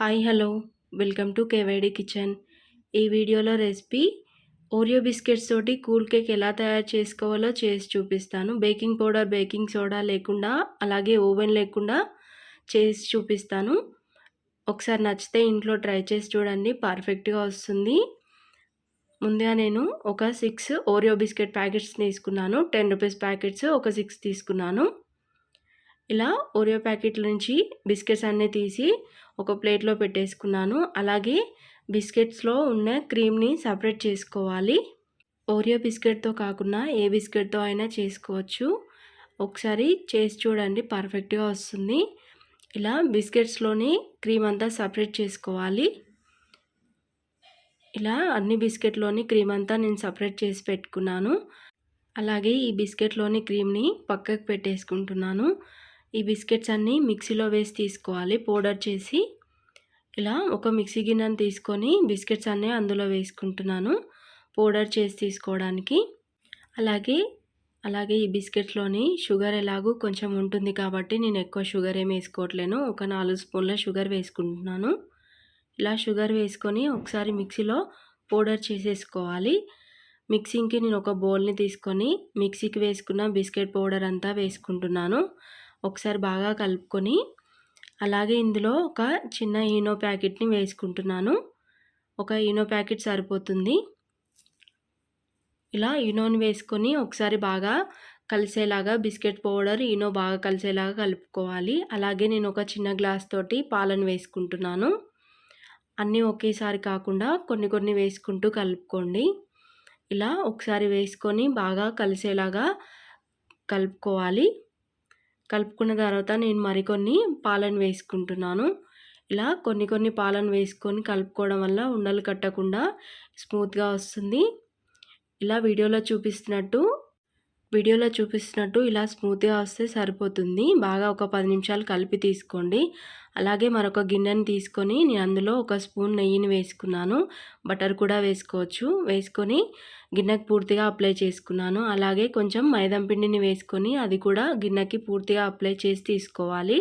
Hi hello. Welcome to KYD kitchen. ఈ వీడియోలో recipe Oreo biscuits తోటి కూల్ కేక్ ఎలా తయారు చేసుకోవాలో చేసి చూపిస్తాను. బేకింగ్ పౌడర్ బేకింగ్ సోడా లేకుండా అలాగే ఓవెన్ లేకుండా చేసి చూపిస్తాను. ఒకసారి నచ్చితే ఇంట్లో ట్రై చేసి చూడండి పర్ఫెక్ట్గా వస్తుంది. ముందుగా నేను ఒక సిక్స్ ఓరియో బిస్కెట్ ప్యాకెట్స్ తీసుకున్నాను. టెన్ రూపీస్ ప్యాకెట్స్ ఒక సిక్స్ తీసుకున్నాను. ఇలా ఓరియో ప్యాకెట్ల నుంచి బిస్కెట్స్ అన్నీ తీసి ఒక ప్లేట్లో పెట్టేసుకున్నాను. అలాగే బిస్కెట్స్లో ఉన్న క్రీమ్ని సపరేట్ చేసుకోవాలి. ఓరియో బిస్కెట్తో కాకుండా ఏ బిస్కెట్తో అయినా చేసుకోవచ్చు. ఒకసారి చేసి చూడండి పర్ఫెక్ట్గా వస్తుంది. ఇలా బిస్కెట్స్లోని క్రీమ్ అంతా సపరేట్ చేసుకోవాలి. ఇలా అన్ని బిస్కెట్లోని క్రీమ్ అంతా నేను సపరేట్ చేసి పెట్టుకున్నాను. అలాగే ఈ బిస్కెట్లోని క్రీమ్ని పక్కకు పెట్టేసుకుంటున్నాను. ఈ బిస్కెట్స్ అన్నీ మిక్సీలో వేసి తీసుకోవాలి పౌడర్ చేసి. ఇలా ఒక మిక్సీ గిన్నెను తీసుకొని బిస్కెట్స్ అన్నీ అందులో వేసుకుంటున్నాను. పౌడర్ చేసి తీసుకోవడానికి. అలాగే అలాగే ఈ బిస్కెట్లోని షుగర్ ఎలాగూ కొంచెం ఉంటుంది కాబట్టి నేను ఎక్కువ షుగర్ ఏమి వేసుకోవట్లేను. ఒక నాలుగు స్పూన్ల షుగర్ వేసుకుంటున్నాను. ఇలా షుగర్ వేసుకొని ఒకసారి మిక్సీలో పౌడర్ చేసేసుకోవాలి. మిక్సింగ్కి నేను ఒక బౌల్ని తీసుకొని మిక్సీకి వేసుకున్న బిస్కెట్ పౌడర్ అంతా వేసుకుంటున్నాను. ఒకసారి బాగా కలుపుకొని అలాగే ఇందులో ఒక చిన్న ఈనో ప్యాకెట్ని వేసుకుంటున్నాను. ఒక ఈనో ప్యాకెట్ సరిపోతుంది. ఇలా ఈనోని వేసుకొని ఒకసారి బాగా కలిసేలాగా బిస్కెట్ పౌడర్ ఈనో బాగా కలిసేలాగా కలుపుకోవాలి. అలాగే నేను ఒక చిన్న గ్లాస్ తోటి పాలను వేసుకుంటున్నాను. అన్నీ ఒకేసారి కాకుండా కొన్ని కొన్ని వేసుకుంటూ కలుపుకోండి. ఇలా ఒకసారి వేసుకొని బాగా కలిసేలాగా కలుపుకోవాలి. కలుపుకున్న తర్వాత నేను మరికొన్ని పాలను వేసుకుంటున్నాను. ఇలా కొన్ని కొన్ని పాలను వేసుకొని కలుపుకోవడం వల్ల ఉండలు కట్టకుండా స్మూత్గా వస్తుంది. ఇలా వీడియోలో చూపిస్తున్నట్టు వీడియోలో చూపిస్తున్నట్టు ఇలా స్మూత్గా వస్తే సరిపోతుంది. బాగా ఒక పది నిమిషాలు కలిపి తీసుకోండి. అలాగే మరొక గిన్నెని తీసుకొని నేను అందులో ఒక స్పూన్ నెయ్యిని వేసుకున్నాను. బటర్ కూడా వేసుకోవచ్చు. వేసుకొని గిన్నెకి పూర్తిగా అప్లై చేసుకున్నాను. అలాగే కొంచెం మైదం పిండిని వేసుకొని అది కూడా గిన్నెకి పూర్తిగా అప్లై చేసి తీసుకోవాలి.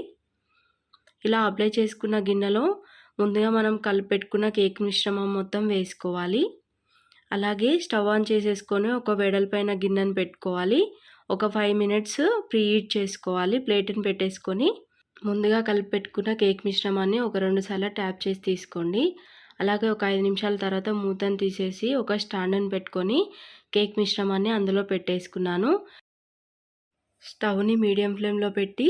ఇలా అప్లై చేసుకున్న గిన్నెలో ముందుగా మనం కలిపెట్టుకున్న కేక్ మిశ్రమం మొత్తం వేసుకోవాలి. అలాగే స్టవ్ ఆన్ చేసేసుకొని ఒక వెడల్పైన గిన్నెను పెట్టుకోవాలి. ఒక ఫైవ్ మినిట్స్ ప్రీ హీట్ చేసుకోవాలి. ప్లేట్ని పెట్టేసుకొని ముందుగా కలిపి పెట్టుకున్న కేక్ మిశ్రమాన్ని ఒక రెండు సార్లు ట్యాప్ చేసి తీసుకోండి. అలాగే ఒక ఐదు నిమిషాల తర్వాత మూతను తీసేసి ఒక స్టాండ్ని పెట్టుకొని కేక్ మిశ్రమాన్ని అందులో పెట్టేసుకున్నాను. స్టవ్ని మీడియం ఫ్లేమ్లో పెట్టి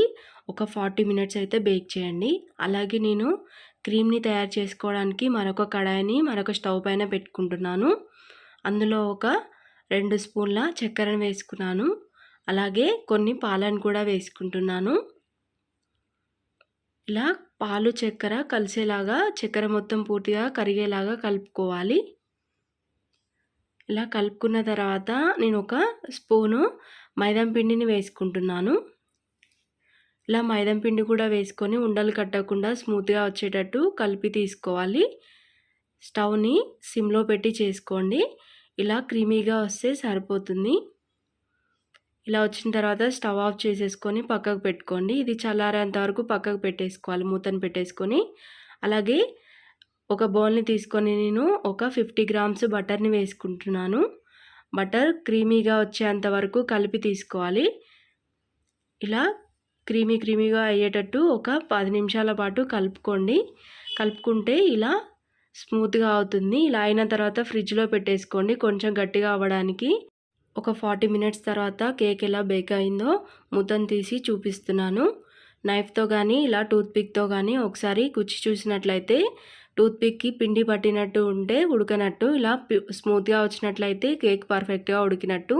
ఒక ఫార్టీ మినిట్స్ అయితే బేక్ చేయండి. అలాగే నేను క్రీమ్ని తయారు చేసుకోవడానికి మరొక కడాయిని మరొక స్టవ్ పైన పెట్టుకుంటున్నాను. అందులో ఒక రెండు స్పూన్ల చక్కెరను వేసుకున్నాను. అలాగే కొన్ని పాలను కూడా వేసుకుంటున్నాను. ఇలా పాలు చక్కెర కలిసేలాగా చక్కెర మొత్తం పూర్తిగా కరిగేలాగా కలుపుకోవాలి. ఇలా కలుపుకున్న తర్వాత నేను ఒక స్పూను మైదం పిండిని వేసుకుంటున్నాను. ఇలా మైదం పిండి కూడా వేసుకొని ఉండలు కట్టకుండా స్మూత్గా వచ్చేటట్టు కలిపి తీసుకోవాలి. స్టవ్ని సిమ్లో పెట్టి చేసుకోండి. ఇలా క్రీమీగా వస్తే సరిపోతుంది. ఇలా వచ్చిన తర్వాత స్టవ్ ఆఫ్ చేసేసుకొని పక్కకు పెట్టుకోండి. ఇది చల్లారేంత వరకు పక్కకు పెట్టేసుకోవాలి మూతను పెట్టేసుకొని. అలాగే ఒక బౌల్ని తీసుకొని నేను ఒక ఫిఫ్టీ గ్రామ్స్ బటర్ని వేసుకుంటున్నాను. బటర్ క్రీమీగా వచ్చేంత వరకు కలిపి తీసుకోవాలి. ఇలా క్రీమీ క్రీమీగా అయ్యేటట్టు ఒక పది నిమిషాల పాటు కలుపుకోండి. కలుపుకుంటే ఇలా స్మూత్గా అవుతుంది. ఇలా అయిన తర్వాత ఫ్రిడ్జ్లో పెట్టేసుకోండి. కొంచెం గట్టిగా అవ్వడానికి ఒక ఫార్టీ మినిట్స్ తర్వాత కేక్ ఎలా బేక్ అయిందో మూతను తీసి చూపిస్తున్నాను. నైఫ్తో కానీ ఇలా టూత్పిక్తో కానీ ఒకసారి కుచ్చి చూసినట్లయితే టూత్పిక్కి పిండి పట్టినట్టు ఉంటే ఉడకనట్టు ఇలా స్మూత్గా వచ్చినట్లయితే కేక్ పర్ఫెక్ట్గా ఉడికినట్టు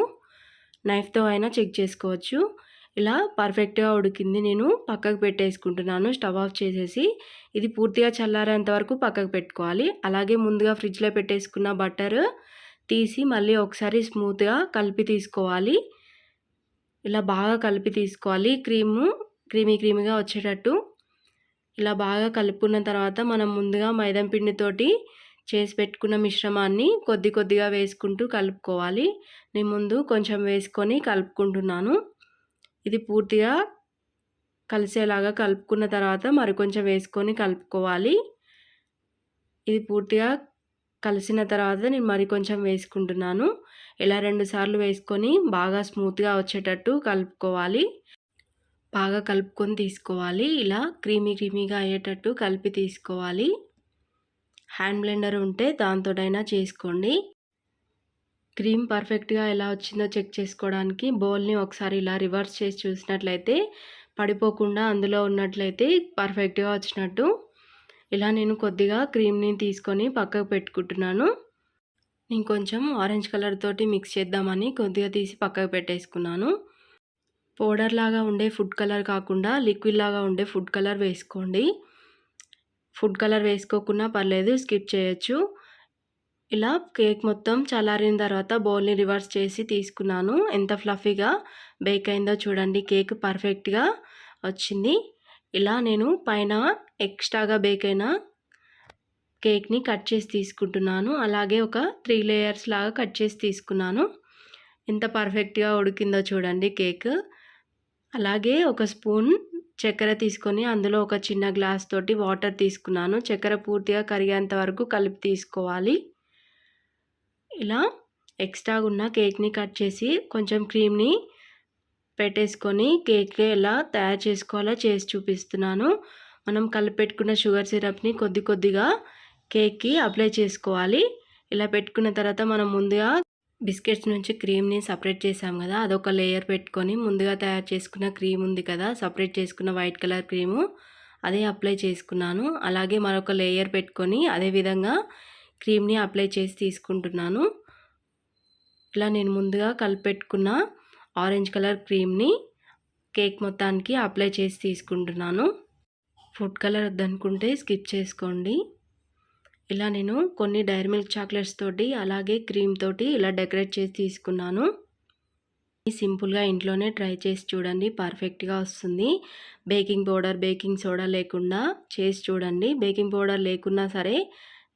నైఫ్తో అయినా చెక్ చేసుకోవచ్చు. ఇలా పర్ఫెక్ట్గా ఉడికింది నేను పక్కకు పెట్టేసుకుంటున్నాను స్టవ్ ఆఫ్ చేసేసి. ఇది పూర్తిగా చల్లారేంత వరకు పక్కకు పెట్టుకోవాలి. అలాగే ముందుగా ఫ్రిడ్జ్లో పెట్టేసుకున్న బటర్ తీసి మళ్ళీ ఒకసారి స్మూత్గా కలిపి తీసుకోవాలి. ఇలా బాగా కలిపి తీసుకోవాలి. క్రీము క్రీమీ క్రీమీగా వచ్చేటట్టు. ఇలా బాగా కలుపుకున్న తర్వాత మనం ముందుగా మైదం పిండితోటి చేసి పెట్టుకున్న మిశ్రమాన్ని కొద్ది కొద్దిగా వేసుకుంటూ కలుపుకోవాలి. నేను ముందు కొంచెం వేసుకొని కలుపుకుంటున్నాను. ఇది పూర్తిగా కలిసేలాగా కలుపుకున్న తర్వాత మరి కొంచెం వేసుకొని కలుపుకోవాలి. ఇది పూర్తిగా కలిసిన తర్వాత నేను మరి కొంచెం వేసుకుంటున్నాను. ఇలా రెండు సార్లు వేసుకొని బాగా స్మూత్గా వచ్చేటట్టు కలుపుకోవాలి. బాగా కలుపుకొని తీసుకోవాలి. ఇలా క్రీమీ క్రీమీగా అయ్యేటట్టు కలిపి తీసుకోవాలి. హ్యాండ్ బ్లెండర్ ఉంటే దాంతోటైనా చేసుకోండి. క్రీమ్ పర్ఫెక్ట్గా ఎలా వచ్చిందో చెక్ చేసుకోవడానికి బౌల్ని ఒకసారి ఇలా రివర్స్ చేసి చూసినట్లయితే పడిపోకుండా అందులో ఉన్నట్లయితే పర్ఫెక్ట్గా వచ్చినట్టు. ఇలా నేను కొద్దిగా క్రీమ్ని తీసుకొని పక్కకు పెట్టుకుంటున్నాను. నేను కొంచెం ఆరెంజ్ కలర్ తోటి మిక్స్ చేద్దామని కొద్దిగా తీసి పక్కకు పెట్టేసుకున్నాను. పౌడర్ లాగా ఉండే ఫుడ్ కలర్ కాకుండా లిక్విడ్ లాగా ఉండే ఫుడ్ కలర్ వేసుకోండి. ఫుడ్ కలర్ వేసుకోకుండా పర్లేదు స్కిప్ చేయొచ్చు. ఇలా కేక్ మొత్తం చల్లారిన తర్వాత బౌల్ని రివర్స్ చేసి తీసుకున్నాను. ఎంత ఫ్లఫీగా బేక్ అయిందో చూడండి. కేక్ పర్ఫెక్ట్గా వచ్చింది. ఇలా నేను పైన ఎక్స్ట్రాగా బేక్ అయిన కేక్ని కట్ చేసి తీసుకుంటున్నాను. అలాగే ఒక త్రీ లేయర్స్ లాగా కట్ చేసి తీసుకున్నాను. ఎంత పర్ఫెక్ట్గా ఉడికిందో చూడండి కేక్. అలాగే ఒక స్పూన్ చక్కెర తీసుకొని అందులో ఒక చిన్న గ్లాస్ తోటి వాటర్ తీసుకున్నాను. చక్కెర పూర్తిగా కరిగేంత వరకు కలిపి తీసుకోవాలి. ఇలా ఎక్స్ట్రా ఉన్న కేక్ని కట్ చేసి కొంచెం క్రీమ్ని పెట్టేసుకొని కేక్ ఎలా తయారు చేసుకోవాలో చేసి చూపిస్తున్నాను. మనం కలిపెట్టుకున్న షుగర్ సిరప్ని కొద్ది కొద్దిగా కేక్కి అప్లై చేసుకోవాలి. ఇలా పెట్టుకున్న తర్వాత మనం ముందుగా బిస్కెట్స్ నుంచి క్రీమ్ని సపరేట్ చేసాం కదా అదొక లేయర్ పెట్టుకొని ముందుగా తయారు చేసుకున్న క్రీమ్ ఉంది కదా సపరేట్ చేసుకున్న వైట్ కలర్ క్రీము అదే అప్లై చేసుకున్నాను. అలాగే మరొక లేయర్ పెట్టుకొని అదేవిధంగా క్రీమ్ని అప్లై చేసి తీసుకుంటున్నాను. ఇలా నేను ముందుగా కలిపెట్టుకున్న ఆరెంజ్ కలర్ క్రీమ్ని కేక్ మొత్తానికి అప్లై చేసి తీసుకుంటున్నాను. ఫుడ్ కలర్ వద్దనుకుంటే స్కిప్ చేసుకోండి. ఇలా నేను కొన్ని డైరీ మిల్క్ చాక్లెట్స్ తోటి అలాగే క్రీమ్ తోటి ఇలా డెకరేట్ చేసి తీసుకున్నాను. సింపుల్గా ఇంట్లోనే ట్రై చేసి చూడండి పర్ఫెక్ట్గా వస్తుంది. బేకింగ్ పౌడర్ బేకింగ్ సోడా లేకుండా చేసి చూడండి. బేకింగ్ పౌడర్ లేకున్నా సరే